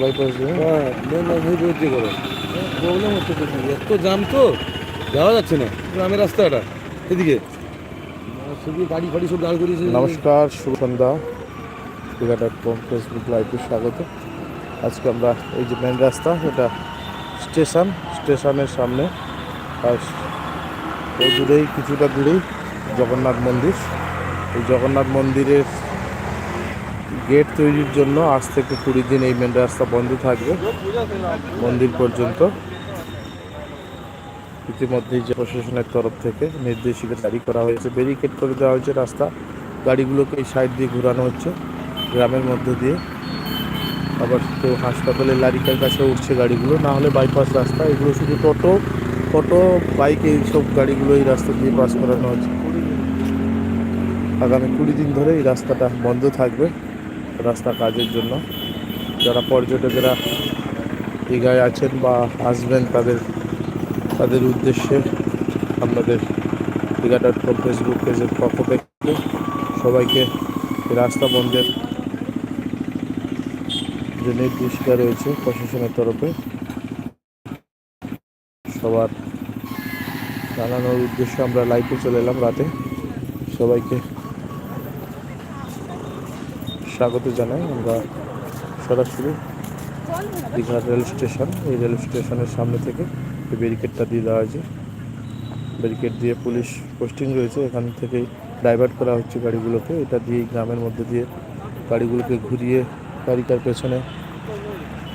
Bypass হ্যাঁ? করো। Problem হচ্ছে এত জাম তো যাওয়া যাচ্ছে না গ্রামের রাস্তাটা এদিকে। শুধু গাড়ি ফাড়ি সব দাঁড় করিয়েছে। নমস্কার শুভ সন্ধ্যা। দীঘা ডট কম ফেসবুক লাইভে স্বাগত। আজকে আমরা এই যে মেন রাস্তা এটা স্টেশন স্টেশনের সামনে। আর ওই দূরেই কিছুটা দূরেই জগন্নাথ মন্দির। এই জগন্নাথ মন্দিরের গেট তৈরির জন্য আজ থেকে কুড়ি দিন এই মেন রাস্তা বন্ধ থাকবে, মন্দির পর্যন্ত। ইতিমধ্যেই যে প্রশাসনের তরফ থেকে নির্দেশিকা জারি করা হয়েছে ব্যারিকেড করে দেওয়া হয়েছে রাস্তা। গাড়িগুলোকে এই সাইড দিয়ে ঘোরানো হচ্ছে, গ্রামের মধ্যে দিয়ে। আবার কেউ হাসপাতালের লারিকার কাছে উঠছে গাড়িগুলো, না হলে বাইপাস রাস্তা, এগুলো শুধু টোটো টোটো বাইক এইসব গাড়িগুলো এই রাস্তা দিয়ে পাস করানো হচ্ছে। আগামী কুড়ি দিন ধরে এই রাস্তাটা বন্ধ থাকবে। রাস্তা কাজের জন্য। যারা পর্যটকেরা দীঘায় আছেন বা আসবেন তাদের তাদের উদ্দেশ্যে আপনাদের দীঘা ডট কম ফেসবুক পেজের পক্ষ থেকে সবাইকে রাস্তা বন্ধের যে নির্দেশিকা রয়েছে প্রশাসনের তরফে সবার জানানোর উদ্দেশ্যে আমরা লাইভে চলে এলাম রাতে। সবাইকে স্বাগত জানাই আমরা সরাসরি দীঘা রেল স্টেশন। এই রেল স্টেশনের সামনে থেকে ব্যারিকেডটা দিয়ে দেওয়া হয়েছে। ব্যারিকেড দিয়ে পুলিশ পোস্টিং রয়েছে। এখান থেকে ডাইভার্ট করা হচ্ছে গাড়িগুলোকে। এটা দিয়েই গ্রামের মধ্যে দিয়ে গাড়িগুলোকে ঘুরিয়ে গাড়িটার পেছনে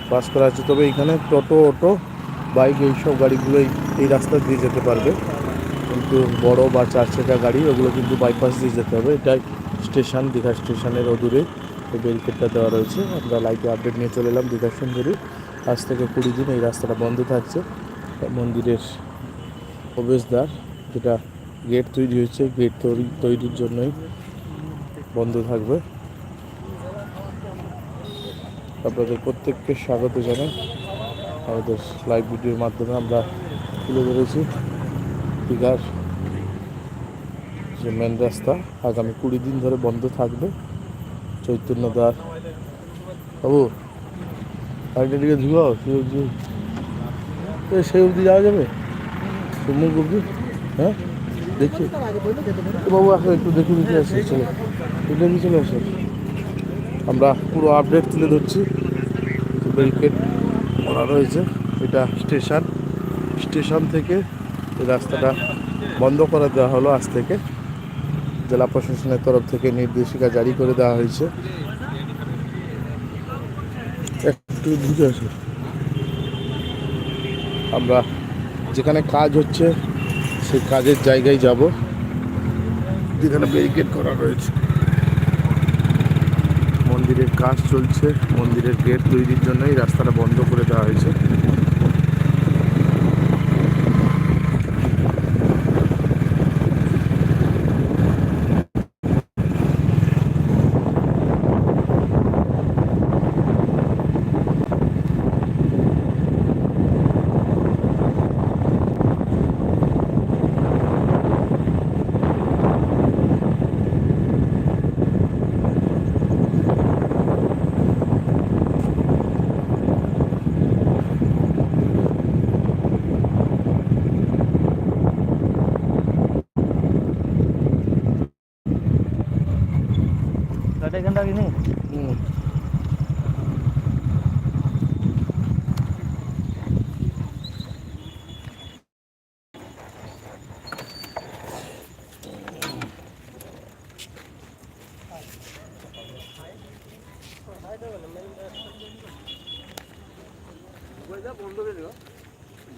পাস করা হচ্ছে। তবে এখানে টোটো, অটো, বাইক এইসব গাড়িগুলোই এই রাস্তা দিয়ে যেতে পারবে। কিন্তু বড় বা চার চাকা গাড়ি, ওগুলো কিন্তু বাইপাস দিয়ে যেতে হবে। এটাই স্টেশন, দীঘা স্টেশনের অদূরে। এই ব্যারিকেডটা দেওয়া রয়েছে। আমরা লাইভে আপডেট নিয়ে চলে এলাম দীঘা সুন্দরী। আজ থেকে কুড়ি দিন এই রাস্তাটা বন্ধ থাকছে। মন্দিরের প্রবেশদ্বার, যেটা গেট তৈরি হয়েছে গেট তৈরি, তৈরির জন্যই বন্ধ থাকবে। আপনাদের প্রত্যেককে স্বাগত জানাই। আমাদের লাইভ ভিডিওর মাধ্যমে আমরা তুলে ধরেছি দীঘার যে মেন রাস্তা। আগামী কুড়ি দিন ধরে বন্ধ থাকবে। চৈতন্যদ্বার। বাবু গাড়িটা দিকে ধুয়াও সেই অবধি। যাওয়া যাবে? মুখ অবধি হ্যাঁ? দেখি। বাবু আসো একটু দেখে দিতে আসি, চলো। একটু দেখে চলে আসো? আমরা পুরো আপডেট তুলে ধরছি। ব্যারিকেড করা রয়েছে, এটা স্টেশন স্টেশন থেকে রাস্তাটা বন্ধ করে দেওয়া হলো আজ থেকে। জেলা প্রশাসনের তরফ থেকে নির্দেশিকা জারি করে দেওয়া হয়েছে। একটু ঢুকে আমরা যেখানে কাজ হচ্ছে, সেই কাজের জায়গায় যাব। যেখানে ব্যারিকেড করা রয়েছে। মন্দিরের কাজ চলছে। মন্দিরের গেট তৈরির জন্য এই রাস্তাটা বন্ধ করে দেওয়া হয়েছে। এখানটা কিনি হুম।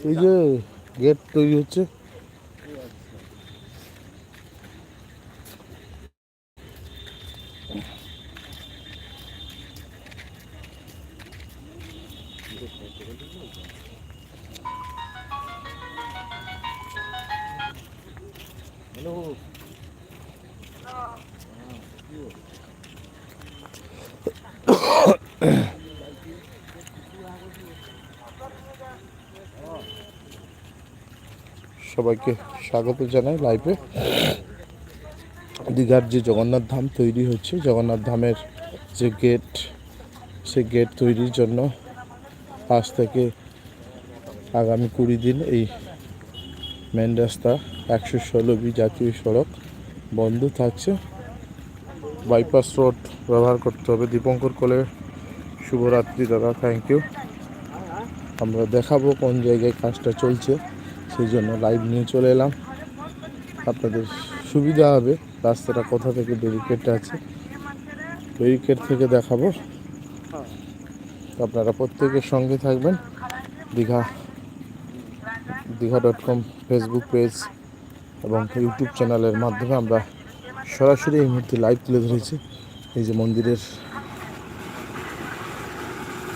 এই যে গেট তৈরি হচ্ছে সবাইকে স্বাগত জানাই লাইভে। দীঘার যে জগন্নাথ ধাম তৈরি হচ্ছে, জগন্নাথ ধামের যে গেট সেই গেট তৈরির জন্য আজ থেকে আগামী কুড়ি দিন এই মেন রাস্তা, একশো ষোলো বি জাতীয় সড়ক বন্ধ থাকছে। বাইপাস রোড ব্যবহার করতে হবে। দীপঙ্কর কলে শুভরাত্রি দাদা থ্যাংক ইউ আমরা দেখাবো কোন জায়গায় কাজটা চলছে। সেই জন্য লাইভ নিয়ে চলে এলাম। আপনাদের সুবিধা হবে। রাস্তাটা কোথা থেকে ব্যারিকেডটা আছে ব্যারিকেড থেকে দেখাবো। আপনারা প্রত্যেকের সঙ্গে থাকবেন। Digha Digha dot com Facebook page এবং ইউটিউব চ্যানেলের মাধ্যমে আমরা সরাসরি এই মুহূর্তে লাইভ তুলে ধরেছি। এই যে মন্দিরের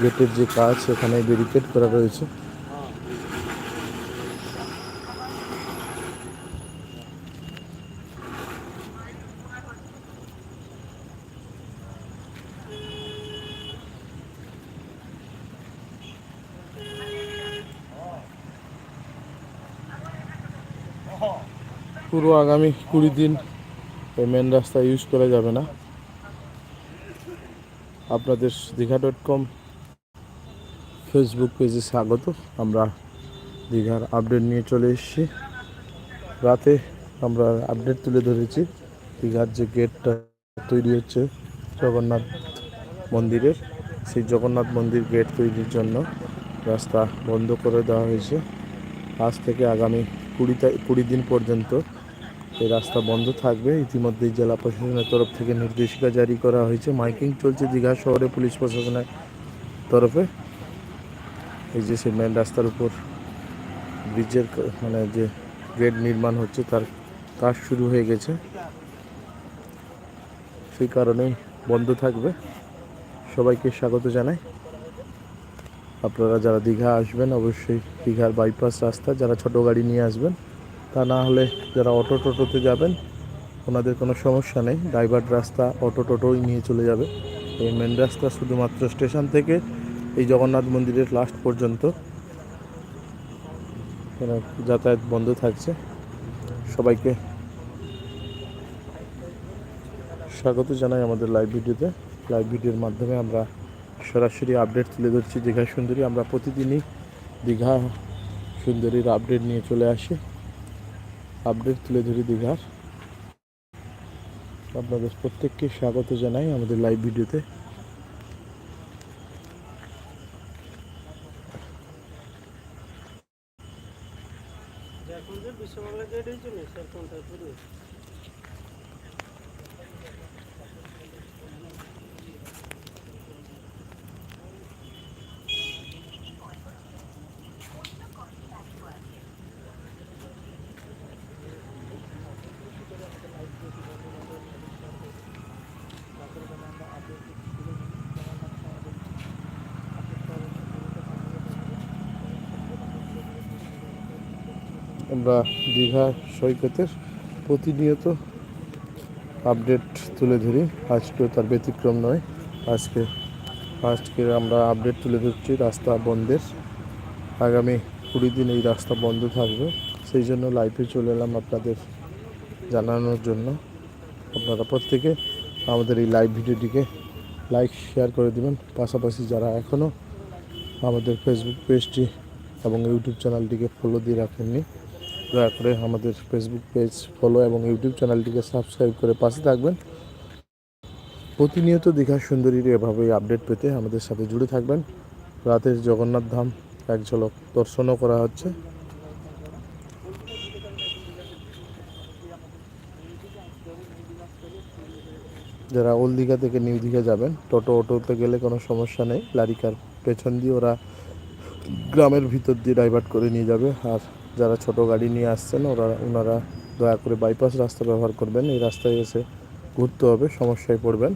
গেটের যে কাজ এখানে ব্যারিকেড করা রয়েছে। পুরো আগামী কুড়ি দিন এই মেন রাস্তা ইউজ করা যাবে না। আপনাদের দীঘা ডট কম ফেসবুক পেজে স্বাগত। আমরা দীঘার আপডেট নিয়ে চলে এসেছি। রাতে আমরা আপডেট তুলে ধরেছি দীঘার যে গেটটা তৈরি হচ্ছে জগন্নাথ মন্দিরের। সেই জগন্নাথ মন্দির গেট তৈরির জন্য রাস্তা বন্ধ করে দেওয়া হয়েছে। আজ থেকে আগামী কুড়ি কুড়ি দিন পর্যন্ত এই রাস্তা বন্ধ থাকবে। ইতিমধ্যেই জেলা প্রশাসনের তরফ থেকে নির্দেশিকা জারি করা হয়েছে। মাইকিং চলছে দীঘা শহরে পুলিশ প্রশাসনের তরফে। এই যে সেই মেন রাস্তার উপর ব্রিজের মানে যে গেট নির্মাণ হচ্ছে তার কাজ শুরু হয়ে গেছে। সেই কারণেই বন্ধ থাকবে। সবাইকে স্বাগত জানাই। আপনারা যারা দীঘা আসবেন, অবশ্যই দীঘার বাইপাস রাস্তা। যারা ছোট গাড়ি নিয়ে আসবেন তা না হলে যারা অটো টোটোতে যাবেন, ওনাদের কোনো সমস্যা নেই। ড্রাইভার রাস্তা অটো টোটোই নিয়ে চলে যাবে। এই মেন রাস্তা শুধুমাত্র স্টেশন থেকে এই জগন্নাথ মন্দিরের লাস্ট পর্যন্ত। যাতায়াত বন্ধ থাকছে। সবাইকে স্বাগত জানাই আমাদের লাইভ ভিডিওতে লাইভ ভিডিওর মাধ্যমে আমরা সরাসরি আপডেট তুলে ধরছি দীঘা সুন্দরী। আমরা প্রতিদিনই দীঘা সুন্দরীর আপডেট নিয়ে চলে আসি। আপডেট তুলে ধরি দীঘার। আপনাদের প্রত্যেককে স্বাগত জানাই আমাদের লাইভ ভিডিওতে। বিশ্ববাংলা গেট হয়েছিল স্যার কোনটায় আমরা দীঘা সৈকতের প্রতিনিয়ত আপডেট তুলে ধরি। আজকেও তার ব্যতিক্রম নয়। আজকে আজকে আমরা আপডেট তুলে ধরছি রাস্তা বন্ধের। আগামী কুড়ি দিন এই রাস্তা বন্ধ থাকবে। সেই জন্য লাইভে চলে এলাম আপনাদের জানানোর জন্য। আপনারা প্রত্যেকে আমাদের এই লাইভ ভিডিওটিকে লাইক শেয়ার করে দিবেন। পাশাপাশি যারা এখনও আমাদের ফেসবুক পেজটি এবং ইউটিউব চ্যানেলটিকে ফলো দিয়ে রাখেননি দয়া করে আমাদের ফেসবুক পেজ ফলো এবং ইউটিউব চ্যানেলটিকে সাবস্ক্রাইব করে পাশে থাকবেন। প্রতিনিয়ত দীঘা সুন্দরীর এভাবেই আপডেট পেতে আমাদের সাথে জুড়ে থাকবেন। রাতের জগন্নাথ ধাম, এক ঝলক দর্শনও করা হচ্ছে। যারা ওল্ড দীঘা থেকে নিউ দীঘা যাবেন, টোটো, অটোতে গেলে কোনো সমস্যা নেই। লারিকার পেছন দিয়ে ওরা গ্রামের ভিতর দিয়ে ডাইভার্ট করে নিয়ে যাবে। আর যারা ছোট গাড়ি নিয়ে আসছেন, ওরা, ওনারা দয়া করে বাইপাস রাস্তা ব্যবহার করবেন। এই রাস্তায় এসে ঘুরতে হবে, সমস্যায় পড়বেন।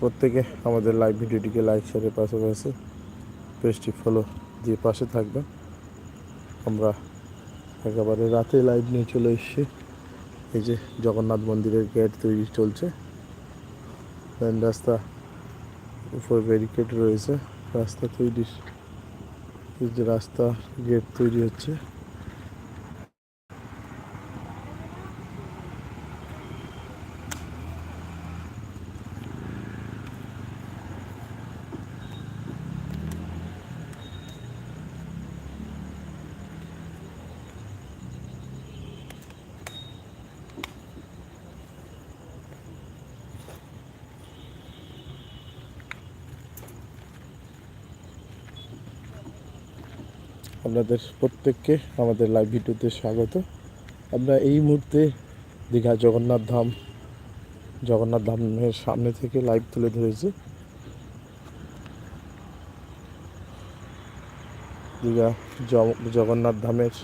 প্রত্যেকে আমাদের লাইভ ভিডিওটিকে লাইক শেয়ারের পাশাপাশি পেজটি ফলো দিয়ে পাশে থাকবেন। আমরা একেবারে রাতে লাইভ নিয়ে চলে এসছে। এই যে জগন্নাথ মন্দিরের গেট তৈরি চলছে। রাস্তা উপরে ব্যারিকেড রয়েছে। রাস্তা তৈরি যে রাস্তা গেট তৈরি হচ্ছে। আপনাদের প্রত্যেককে আমাদের লাইভ ভিডিওতে স্বাগত। আমরা এই মুহূর্তে দীঘা জগন্নাথ ধাম, জগন্নাথ ধামের সামনে থেকে লাইভ তুলে ধরেছি। দীঘা জগন্নাথ ধামের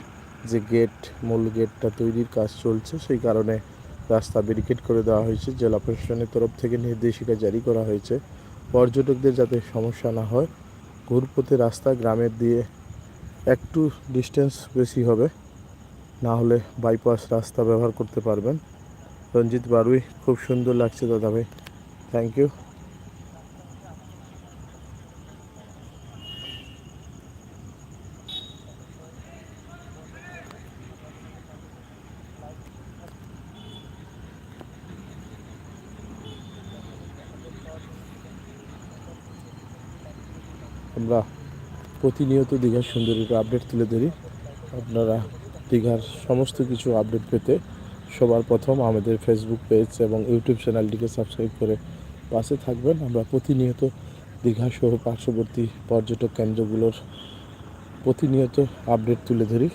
যে গেট মূল গেটটা তৈরির কাজ চলছে, সেই কারণে রাস্তা ব্যারিকেড করে দেওয়া হয়েছে। জেলা প্রশাসনের তরফ থেকে নির্দেশিকা জারি করা হয়েছে। পর্যটকদের যাতে সমস্যা না হয়, ঘুরপথে রাস্তা গ্রামের দিয়ে একটু ডিস্টেন্স বেশি হবে না হলে বাইপাস রাস্তা ব্যবহার করতে পারবেন। রঞ্জিত বারুই, খুব সুন্দর লাগছে দাদা ভাই। থ্যাংক ইউ আমরা প্রতিনিয়ত দীঘার সুন্দরীর আপডেট তুলে ধরি। আপনারা দীঘার সমস্ত কিছু আপডেট পেতে সবার প্রথম আমাদের ফেসবুক পেজ এবং ইউটিউব চ্যানেলটিকে সাবস্ক্রাইব করে পাশে থাকবেন। আমরা প্রতিনিয়ত দীঘা সহ পার্শ্ববর্তী পর্যটক কেন্দ্রগুলোর প্রতিনিয়ত আপডেট তুলে ধরি।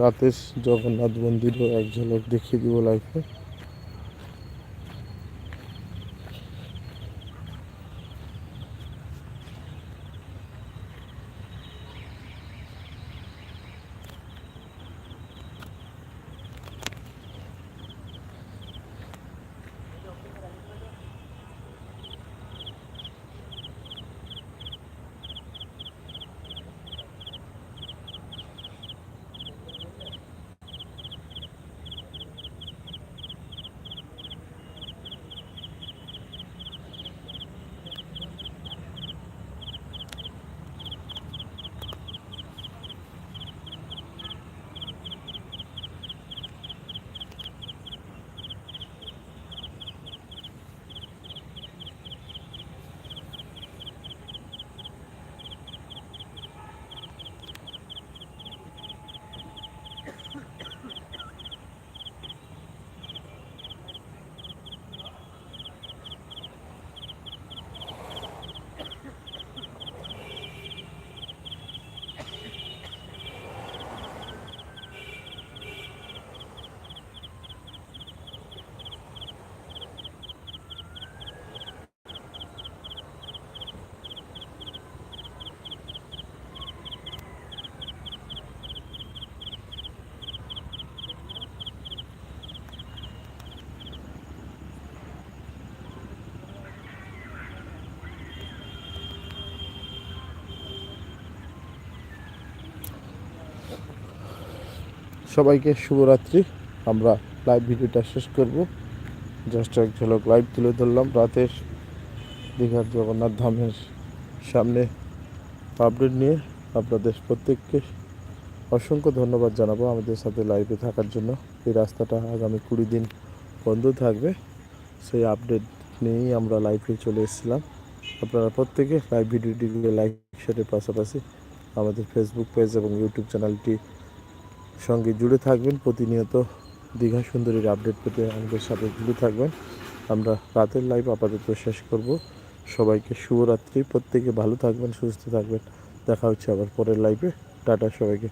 রাতের জগন্নাথ মন্দিরও এক ঝলক দেখিয়ে দিব লাইফে সবাইকে শুভরাত্রি। আমরা লাইভ ভিডিওটা শেষ করব। জাস্ট এক ঝলক লাইভ তুলে ধরলাম রাতের দীঘার জগন্নাথ ধামের সামনে। আপডেট নিয়ে আপনাদের প্রত্যেককে অসংখ্য ধন্যবাদ জানাব আমাদের সাথে লাইভে থাকার জন্য। এই রাস্তাটা আগামী কুড়ি দিন বন্ধ থাকবে। সেই আপডেট নিয়েই আমরা লাইভে চলে এসেছিলাম। আপনারা প্রত্যেকে লাইভ ভিডিওটিকে লাইক শেয়ারের পাশাপাশি আমাদের ফেসবুক পেজ এবং ইউটিউব চ্যানেলটি সঙ্গে জুড়ে থাকবেন। প্রতিনিয়ত দীঘা সুন্দরীর আপডেট পেতে আমাদের সাথে জুড়ে থাকবেন। আমরা রাতের লাইভ আপাতত শেষ করব। সবাইকে শুভরাত্রি। প্রত্যেকে ভালো থাকবেন, সুস্থ থাকবেন। দেখা হচ্ছে আবার পরের লাইভে টাটা সবাইকে।